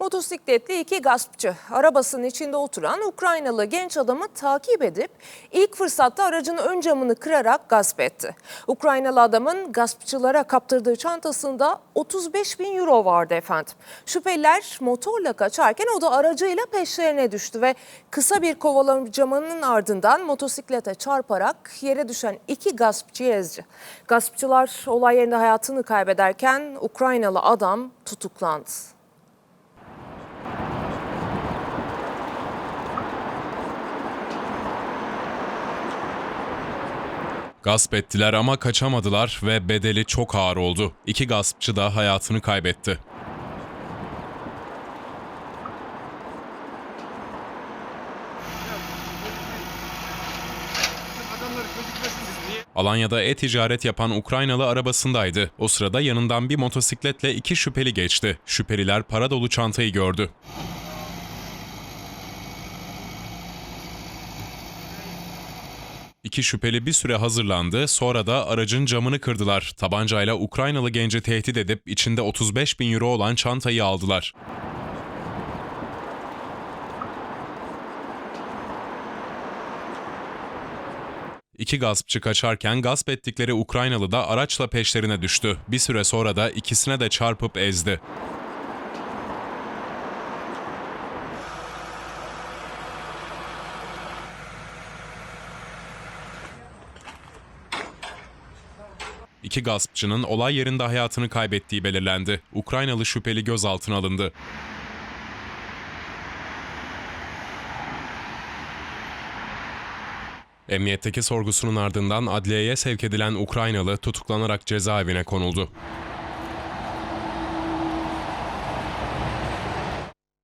Motosikletli iki gaspçı arabasının içinde oturan Ukraynalı genç adamı takip edip ilk fırsatta aracın ön camını kırarak gasp etti. Ukraynalı adamın gaspçılara kaptırdığı çantasında 35 bin euro vardı efendim. Şüpheliler motorla kaçarken o da aracıyla peşlerine düştü ve kısa bir kovalamacanın ardından motosiklete çarparak yere düşen iki gaspçıyı ezdi. Gaspçılar olay yerinde hayatını kaybederken Ukraynalı adam tutuklandı. Gasp ettiler ama kaçamadılar ve bedeli çok ağır oldu. İki gaspçı da hayatını kaybetti. Alanya'da e-ticaret yapan Ukraynalı arabasındaydı. O sırada yanından bir motosikletle iki şüpheli geçti. Şüpheliler para dolu çantayı gördü. İki şüpheli bir süre hazırlandı, sonra da aracın camını kırdılar. Tabancayla Ukraynalı genci tehdit edip içinde 35 bin euro olan çantayı aldılar. İki gaspçı kaçarken gasp ettikleri Ukraynalı da araçla peşlerine düştü. Bir süre sonra da ikisine de çarpıp ezdi. İki gaspçının olay yerinde hayatını kaybettiği belirlendi. Ukraynalı şüpheli gözaltına alındı. Emniyetteki sorgusunun ardından adliyeye sevk edilen Ukraynalı tutuklanarak cezaevine konuldu.